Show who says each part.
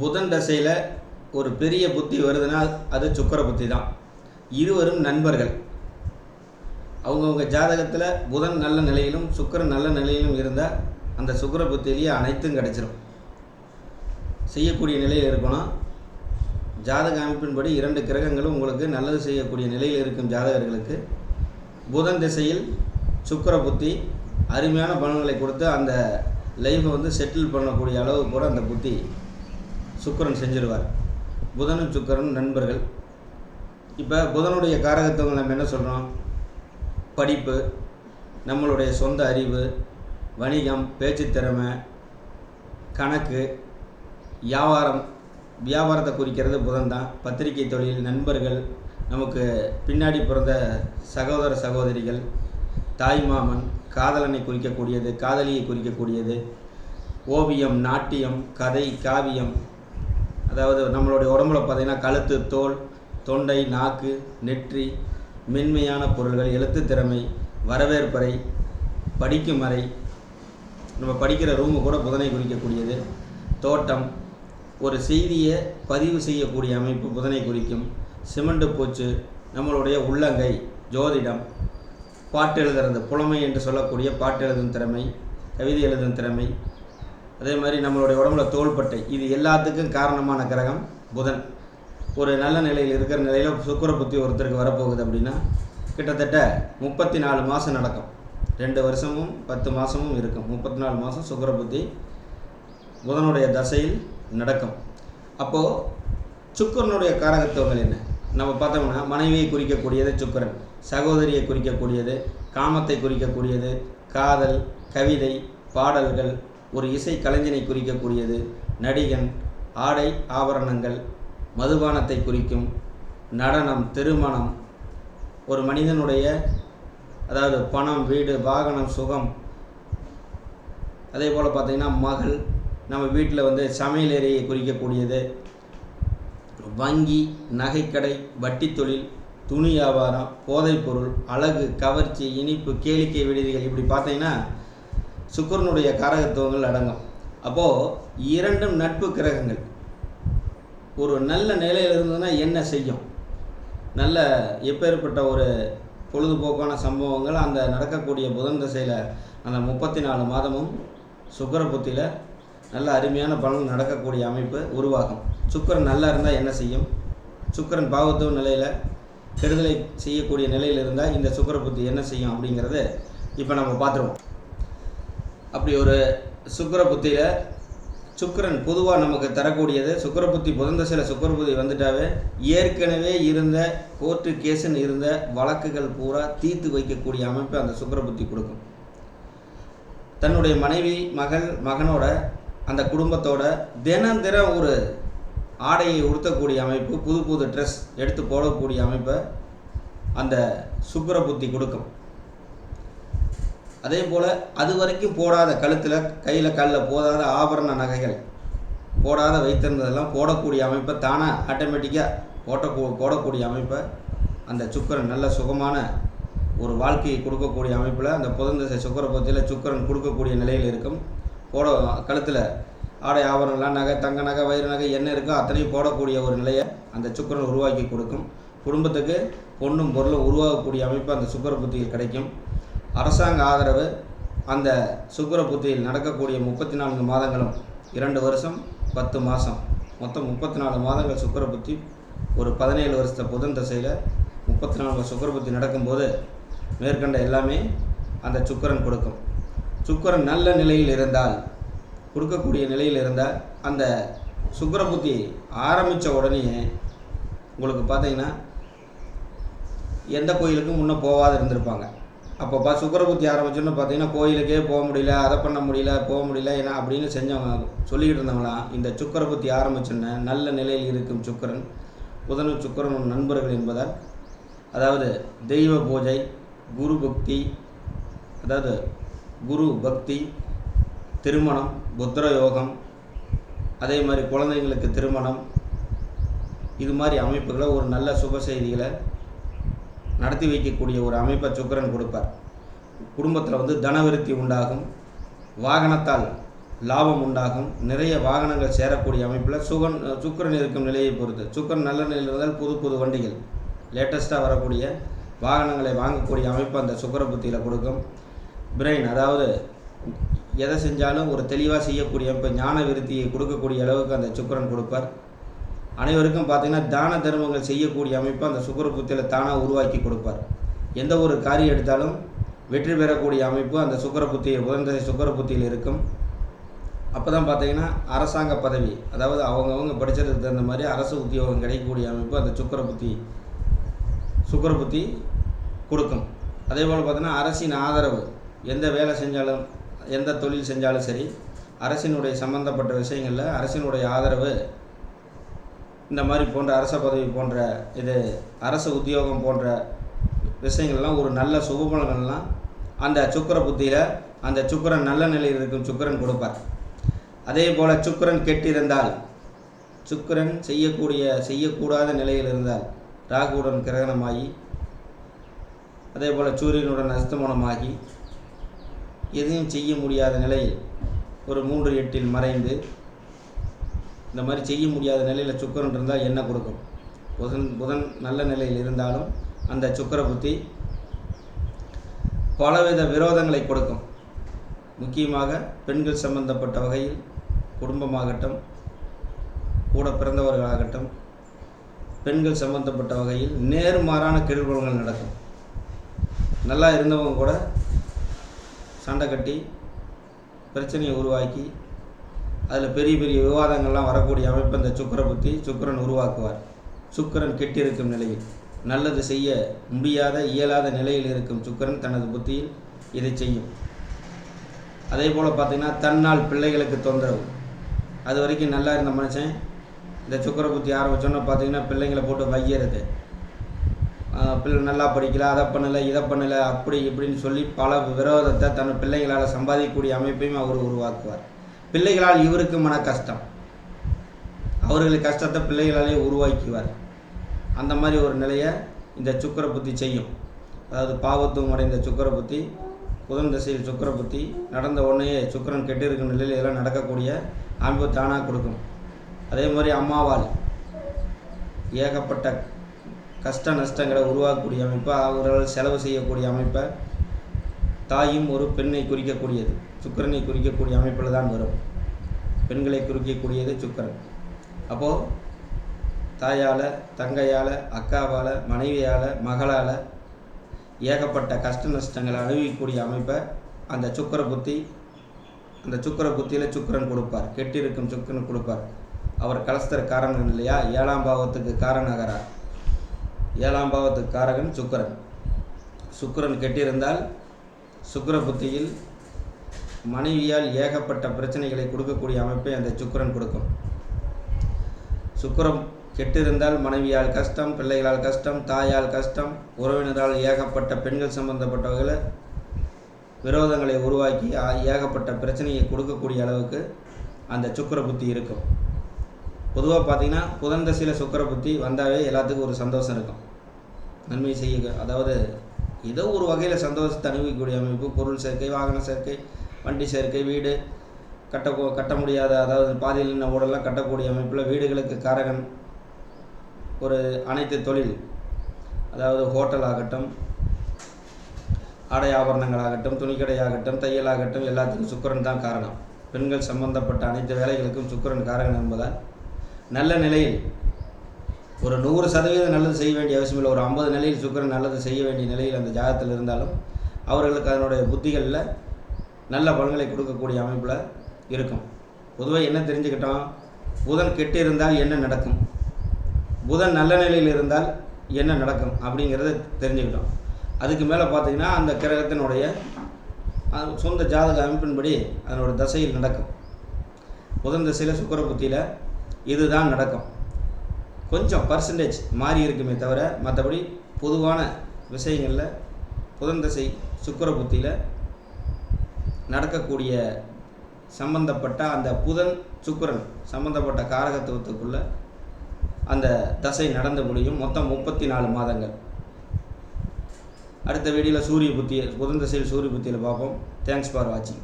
Speaker 1: புதன் தசையில் ஒரு பெரிய புத்தி வருதுன்னா அது சுக்கர புத்தி தான் இருவரும் நண்பர்கள். அவங்கவுங்க ஜாதகத்தில் புதன் நல்ல நிலையிலும் சுக்கிரன் நல்ல நிலையிலும் இருந்தால் அந்த சுக்கிர புத்தியிலேயே அனைத்தும் கிடச்சிரும். செய்யக்கூடிய நிலையில் இருக்கணும் ஜாதக அமைப்பின்படி இரண்டு கிரகங்களும் உங்களுக்கு நல்லது செய்யக்கூடிய நிலையில் இருக்கும் ஜாதகர்களுக்கு புதன் திசையில் சுக்கிர புத்தி அருமையான பலன்களை கொடுத்து அந்த லைஃப்பை வந்து செட்டில் பண்ணக்கூடிய அளவு கூட அந்த புத்தி சுக்கிரன் செஞ்சிருவார். புதனும் சுக்கிரனும் நண்பர்கள். இப்போ புதனுடைய காரகத்துவங்கள் நம்ம என்ன சொல்கிறோம் படிப்பு நம்மளுடைய சொந்த அறிவு வணிகம் பேச்சு திறமை கணக்கு வியாபாரம். வியாபாரத்தை குறிக்கிறது புதன் தான். பத்திரிகை தொழில் நண்பர்கள் நமக்கு பின்னாடி பிறந்த சகோதர சகோதரிகள் தாய்மாமன் காதலனை குறிக்கக்கூடியது காதலியை குறிக்கக்கூடியது ஓவியம் நாட்டியம் கதை காவியம் அதாவது நம்மளுடைய உடம்புல பார்த்திங்கன்னா கழுத்து தோல் தொண்டை நாக்கு நெற்றி மென்மையான பொருள்கள் எழுத்து திறமை வரவேற்பறை படிக்கும் அறை நம்ம படிக்கிற ரூமு கூட புதனை குறிக்கக்கூடியது. தோட்டம் ஒரு செய்தியை பதிவு செய்யக்கூடிய அமைப்பு புதனை குறிக்கும். சிமெண்ட் பூச்சு நம்மளுடைய உள்ளங்கை ஜோதிடம் பாட்டு எழுதுறது புலமை என்று சொல்லக்கூடிய பாட்டு எழுதும் திறமை கவிதை எழுதும் திறமை அதே மாதிரி நம்மளுடைய உடம்புல தோள்பட்டை இது எல்லாத்துக்கும் காரணமான கிரகம் புதன். ஒரு நல்ல நிலையில் இருக்கிற நிலையில் சுக்கிர புத்தி ஒருத்தருக்கு வரப்போகுது அப்படின்னா கிட்டத்தட்ட முப்பத்தி நாலு மாதம் நடக்கும். ரெண்டு வருஷமும் பத்து மாதமும் இருக்கும். முப்பத்தி நாலு மாதம் சுக்கர புத்தி புதனுடைய தசையில் நடக்கும். அப்போது சுக்கரனுடைய காரகத்துவங்கள் என்ன? நம்ம பார்த்தோம்னா மனைவியை குறிக்கக்கூடியது சுக்கரன் சகோதரியை குறிக்கக்கூடியது காமத்தை குறிக்கக்கூடியது காதல் கவிதை பாடல்கள் ஒரு இசை கலைஞனை குறிக்கக்கூடியது நடிகன் ஆடை ஆபரணங்கள் மதுபானத்தை குறிக்கும் நடனம் திருமணம் ஒரு மனிதனுடைய அதாவது பணம் வீடு வாகனம் சுகம். அதே போல் பார்த்திங்கன்னா மகள் நம்ம வீட்டில் வந்து சமையல் அறையை குறிக்கக்கூடியது. வங்கி நகைக்கடை வட்டி தொழில் துணி வியாபாரம் போதைப்பொருள் அழகு கவர்ச்சி இனிப்பு கேளிக்கை விடுதிகள் இப்படி பார்த்தீங்கன்னா சுக்கரனுடைய காரகத்துவங்கள் அடங்கும். அப்போது இரண்டும் நட்பு கிரகங்கள். ஒரு நல்ல நிலையில் இருந்ததுன்னா என்ன செய்யும்? நல்ல எப்பேற்பட்ட ஒரு பொழுதுபோக்கான சம்பவங்கள் அந்த நடக்கக்கூடிய புதன் திசையில் அந்த முப்பத்தி நாலு மாதமும் சுக்கர புத்தியில் நல்ல அருமையான பலன் நடக்கக்கூடிய அமைப்பு உருவாகும். சுக்கரன் நல்லா இருந்தால் என்ன செய்யும்? சுக்கரன் பாவத்துவ நிலையில் கெடுதலை செய்யக்கூடிய நிலையில் இருந்தால் இந்த சுக்கர புத்தி என்ன செய்யும் அப்படிங்கிறது இப்போ நம்ம பார்த்துருவோம். அப்படி ஒரு சுக்கர புத்தியில் சுக்கரன் பொதுவாக நமக்கு தரக்கூடியது. சுக்கர புத்தி புதந்த சில சுக்கர புத்தி வந்துட்டாவே ஏற்கனவே இருந்த கோர்ட்டு கேஸுன்னு இருந்த வழக்குகள் பூரா தீர்த்து வைக்கக்கூடிய அமைப்பை அந்த சுக்கர புத்தி கொடுக்கும். தன்னுடைய மனைவி மகள் மகனோட அந்த குடும்பத்தோட தினம் தினம் ஒரு ஆடையை உடுத்தக்கூடிய அமைப்பு புது புது ட்ரெஸ் எடுத்து போடக்கூடிய அமைப்பை அந்த சுக்கர புத்தி கொடுக்கும். அதே போல் அது வரைக்கும் போடாத கழுத்தில் கையில் கல்லில் போதாத ஆபரண நகைகள் போடாத வைத்திருந்ததெல்லாம் போடக்கூடிய அமைப்பை தானாக ஆட்டோமேட்டிக்காக போட்ட போடக்கூடிய அமைப்பை அந்த சுக்கரன் நல்ல சுகமான ஒரு வாழ்க்கையை கொடுக்கக்கூடிய அமைப்பில் அந்த புதந்தசை சுக்கர பத்தியில் சுக்கரன் கொடுக்கக்கூடிய நிலையில் இருக்கும். போட கழுத்தில் ஆடை ஆபரணம்லாம் நகை தங்க நகை வயிறு நகை என்ன இருக்கோ அத்தனையும் போடக்கூடிய ஒரு நிலையை அந்த சுக்கரன் உருவாக்கி கொடுக்கும். குடும்பத்துக்கு பொண்ணும் பொருளும் உருவாகக்கூடிய அமைப்பு அந்த சுக்கர புத்தியில் கிடைக்கும். அரசாங்க ஆதரவு அந்த சுக்கர புத்தியில் நடக்கக்கூடிய முப்பத்தி நான்கு மாதங்களும் இரண்டு வருஷம் பத்து மாதம் மொத்தம் முப்பத்தி நாலு மாதங்கள் சுக்கர புத்தி ஒரு பதினேழு வருஷத்தை புதன் தசையில் முப்பத்தி நாலு சுக்கர புத்தி நடக்கும்போது மேற்கண்ட எல்லாமே அந்த சுக்கரன் கொடுக்கும். சுக்கரன் நல்ல நிலையில் இருந்தால் கொடுக்கக்கூடிய நிலையில் இருந்தால் அந்த சுக்கர புத்தி ஆரம்பித்த உடனே உங்களுக்கு பார்த்தீங்கன்னா எந்த கோயிலுக்கும் முன்னே போகாத இருந்திருப்பாங்க. அப்போ பா சுக்கரபுத்தி ஆரம்பிச்சோன்னு பார்த்தீங்கன்னா கோயிலுக்கே போக முடியல அதை பண்ண முடியல போக முடியல ஏன்னா அப்படின்னு செஞ்சவங்க சொல்லிக்கிட்டு இருந்தவங்களாம் இந்த சுக்கரபுத்தி ஆரம்பிச்சோன்ன நல்ல நிலையில் இருக்கும் சுக்கரன் புதனும் சுக்கரனும் நண்பர்கள் என்பதால் அதாவது தெய்வ பூஜை குரு பக்தி அதாவது குரு பக்தி திருமணம் புத்திர யோகம் அதே மாதிரி குழந்தைங்களுக்கு திருமணம் இது மாதிரி அமைப்புகளை ஒரு நல்ல சுப செய்திகளை நடத்தி வைக்கக்கூடிய ஒரு அமைப்பை சுக்கிரன் கொடுப்பார். குடும்பத்தில் வந்து தனவிருத்தி உண்டாகும். வாகனத்தால் லாபம் உண்டாகும். நிறைய வாகனங்கள் சேரக்கூடிய அமைப்பில் சுகன் சுக்கரன் இருக்கும் நிலையை பொறுத்து. சுக்கரன் நல்ல நிலையில் இருந்தால் புது புது வண்டிகள். லேட்டஸ்ட்டாக வரக்கூடிய வாகனங்களை வாங்கக்கூடிய அமைப்பு அந்த சுக்கர புத்தியில் கொடுக்கும். பிரெயின் அதாவது எதை செஞ்சாலும் ஒரு தெளிவாக செய்யக்கூடிய இப்போ ஞான விருத்தியை கொடுக்கக்கூடிய அளவுக்கு அந்த சுக்கரன் கொடுப்பார். அனைவருக்கும் பார்த்திங்கன்னா தான தர்மங்கள் செய்யக்கூடிய அமைப்பு அந்த சுக்கர புத்தியில் தானாக உருவாக்கி கொடுப்பார். எந்த ஒரு காரியம் எடுத்தாலும் வெற்றி பெறக்கூடிய அமைப்பு அந்த சுக்கர புத்தியில் உதந்த சுக்கர புத்தியில் இருக்கும். அப்போ தான் பார்த்தீங்கன்னா அரசாங்க பதவி அதாவது அவங்கவுங்க படித்ததுக்கு தகுந்த மாதிரி அரசு உத்தியோகம் கிடைக்கக்கூடிய அமைப்பு அந்த சுக்கர புத்தி சுக்கர புத்தி கொடுக்கும். அதே போல் பார்த்தீங்கன்னா அரசின் ஆதரவு எந்த வேலை செஞ்சாலும் எந்த தொழில் செஞ்சாலும் சரி அரசினுடைய சம்பந்தப்பட்ட விஷயங்களில் அரசினுடைய ஆதரவு இந்த மாதிரி போன்ற அரச பதவி போன்ற இது அரசு உத்தியோகம் போன்ற விஷயங்கள்லாம் ஒரு நல்ல சுபபலங்கள்லாம் அந்த சுக்கர புத்தியில் அந்த சுக்கரன் நல்ல நிலையில் இருக்கும் சுக்கரன் கொடுப்பார். அதே போல் சுக்கரன் கெட்டிருந்தால் சுக்கரன் செய்யக்கூடிய செய்யக்கூடாத நிலையில் இருந்தால் ராகுவுடன் கிரகணமாகி அதே போல் சூரியனுடன் அஸ்தமனமாகி எதையும் செய்ய முடியாத நிலையில் ஒரு மூன்று எட்டில் மறைந்து இந்த மாதிரி செய்ய முடியாத நிலையில் சுக்கரன் இருந்தால் என்ன கொடுக்கும்? புதன் புதன் நல்ல நிலையில் இருந்தாலும் அந்த சுக்கர புத்தி பலவித விரோதங்களை கொடுக்கும். முக்கியமாக பெண்கள் சம்பந்தப்பட்ட வகையில் குடும்பமாகட்டும் கூட பிறந்தவர்களாகட்டும் பெண்கள் சம்பந்தப்பட்ட வகையில் நேர்மாறான கெடுபலங்கள் நடக்கும். நல்லா இருந்தவங்க கூட சண்டை கட்டி பிரச்சனையை உருவாக்கி அதில் பெரிய பெரிய விவாதங்கள்லாம் வரக்கூடிய அமைப்பு அந்த சுக்கரை புத்தி சுக்கரன் உருவாக்குவார். சுக்கரன் கெட்டிருக்கும் நிலையில் நல்லது செய்ய முடியாத இயலாத நிலையில் இருக்கும் சுக்கரன் தனது புத்தியில் இதை செய்யும். அதே போல் பார்த்திங்கன்னா தன்னால் பிள்ளைகளுக்கு தொந்தரவு. அது வரைக்கும் நல்லா இருந்த மனுஷன் இந்த சுக்கர புத்தி ஆரம்பித்தோன்னே பார்த்தீங்கன்னா பிள்ளைங்களை போட்டு வைக்கிறது பிள்ளை நல்லா படிக்கல அதை பண்ணலை இதை பண்ணலை அப்படி இப்படின்னு சொல்லி பல விரோதத்தை தன் பிள்ளைங்களால் சம்பாதிக்கக்கூடிய அமைப்பையும் அவர் உருவாக்குவார். பிள்ளைகளால் இவருக்கு மன கஷ்டம். அவர்கள் கஷ்டத்தை பிள்ளைகளாலே உருவாக்குவார் அந்த மாதிரி ஒரு நிலையை இந்த சுக்கர புத்தி செய்யும். அதாவது பாவத்துவம் அடைந்த சுக்கர புத்தி புதன் திசையில் சுக்கர புத்தி நடந்த உடனே சுக்கரன் கெட்டிருக்கும் நிலையில் இதெல்லாம் நடக்கக்கூடிய அமைப்பு தானாக கொடுக்கும். அதே மாதிரி அம்மாவால் ஏகப்பட்ட கஷ்ட நஷ்டங்களை உருவாக்கக்கூடிய அமைப்பு அவர்களால் செலவு செய்யக்கூடிய அமைப்பை தாயும் ஒரு பெண்ணை குறிக்கக்கூடியது. சுக்கரனை குறிக்கக்கூடிய அமைப்பில் தான் வரும். பெண்களை குறிக்கக்கூடியது சுக்கரன். அப்போது தாயால் தங்கையால் அக்காவால் மனைவியால் மகளால் ஏகப்பட்ட கஷ்ட நஷ்டங்களை அனுபவிக்கக்கூடிய அமைப்பை அந்த சுக்கர புத்தி அந்த சுக்கர புத்தியில் சுக்கரன் கொடுப்பார். கெட்டிருக்கும் சுக்கரன் கொடுப்பார். அவர் கலஸ்தர் காரணம் இல்லையா? ஏழாம் பாவத்துக்கு காரணகரார் ஏழாம் பாவத்துக்கு காரகன் சுக்கரன். சுக்கரன் கெட்டிருந்தால் சுக்கர புத்தியில் மனைவியால் ஏகப்பட்ட பிரச்சனைகளை கொடுக்கக்கூடிய அமைப்பை அந்த சுக்கரன் கொடுக்கும். சுக்கரம் கெட்டிருந்தால் மனைவியால் கஷ்டம் பிள்ளைகளால் கஷ்டம் தாயால் கஷ்டம் உறவினரால் ஏகப்பட்ட பெண்கள் சம்பந்தப்பட்டவர்களை விரோதங்களை உருவாக்கி ஏகப்பட்ட பிரச்சனையை கொடுக்கக்கூடிய அளவுக்கு அந்த சுக்கர புத்தி இருக்கும். பொதுவாக பார்த்தீங்கன்னா புதன் தசையில் சுக்கர புத்தி வந்தாவே எல்லாத்துக்கும் ஒரு சந்தோஷம் இருக்கும். நன்மை செய்ய அதாவது ஏதோ ஒரு வகையில் சந்தோஷத்தை அனுபவிக்கக்கூடிய அமைப்பு பொருள் சேர்க்கை வாகன சேர்க்கை வண்டி சேர்க்கை வீடு கட்ட கட்ட முடியாத அதாவது பாதியில் நின்ன ஊடெல்லாம் கட்டக்கூடிய அமைப்பில் வீடுகளுக்கு காரகன் ஒரு அனைத்து தொழில். அதாவது ஹோட்டல் ஆகட்டும் ஆடை ஆபரணங்களாகட்டும் தையல் ஆகட்டும் எல்லாத்துக்கும் சுக்கரன் தான் காரணம். பெண்கள் சம்பந்தப்பட்ட அனைத்து வேலைகளுக்கும் சுக்கரன் காரகன் என்பதால் நல்ல நிலையில் ஒரு நூறு சதவீதம் நல்லது செய்ய வேண்டிய அவசியம் இல்லை. ஒரு ஐம்பது நிலையில் சுக்கரன் நல்லது செய்ய வேண்டிய நிலையில் அந்த ஜாதகத்தில் இருந்தாலும் அவர்களுக்கு அதனுடைய புத்திகளில் நல்ல பலன்களை கொடுக்கக்கூடிய அமைப்பில் இருக்கும். பொதுவாக என்ன தெரிஞ்சுக்கிட்டோம்? புதன் கெட்டு இருந்தால் என்ன நடக்கும்? புதன் நல்ல நிலையில் இருந்தால் என்ன நடக்கும்? அப்படிங்கிறத தெரிஞ்சுக்கிட்டோம். அதுக்கு மேலே பார்த்தீங்கன்னா அந்த கிரகத்தினுடைய சொந்த ஜாதக அமைப்பின்படி அதனோட தசையில் நடக்கும். புதன் தசையில் சுக்கர புத்தியில் இதுதான் நடக்கும். கொஞ்சம் பர்சன்டேஜ் மாறி இருக்குமே தவிர மற்றபடி பொதுவான விஷயங்களில் புதன் தசை சுக்கர புத்தியில் நடக்கக்கூடிய சம்பந்தப்பட்ட அந்த புதன் சுக்கரன் சம்பந்தப்பட்ட காரகத்துவத்துக்குள்ள அந்த தசை நடந்து முடியும். மொத்தம் முப்பத்தி நாலு மாதங்கள். அடுத்த வீடியோவில் சூரிய புத்தியை புதன் தசையில் சூரிய புத்தியில் பார்ப்போம். தேங்க்ஸ் ஃபார் வாட்சிங்